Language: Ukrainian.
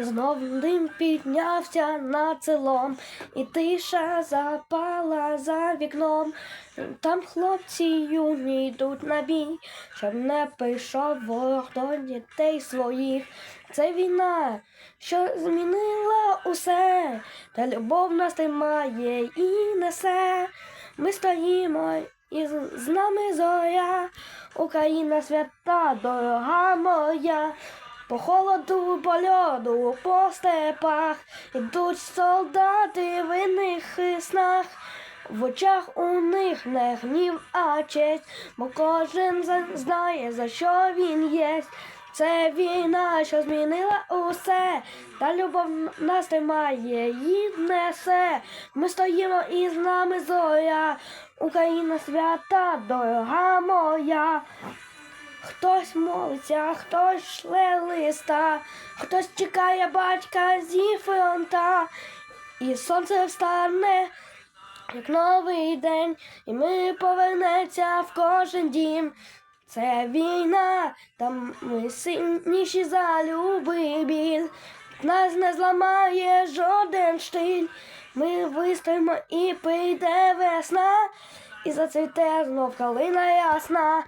Знов дим піднявся над селом, і тиша запала за вікном. Там хлопці юні йдуть на бій, щоб не прийшов ворог до дітей своїх. Це війна, що змінила усе, та любов нас тримає і несе. Ми стоїмо і з нами зоря, Україна свята, дорога моя. По холоду, по льоду, по степах ідуть солдати в іних снах. В очах у них не гнів, а честь, бо кожен знає, за що він є. Це війна, що змінила усе, та любов нас тримає і несе. Ми стоїмо і з нами зоря, Україна свята, дорога моя. Хтось молиться, хтось шле листа, хтось чекає батька зі фронта, і сонце встане, як новий день, і ми повернеться в кожен дім. Це війна, там ми сильніші за любий біль. Нас не зламає жоден штиль. Ми вистоїмо і прийде весна, і зацвіте знов калина ясна.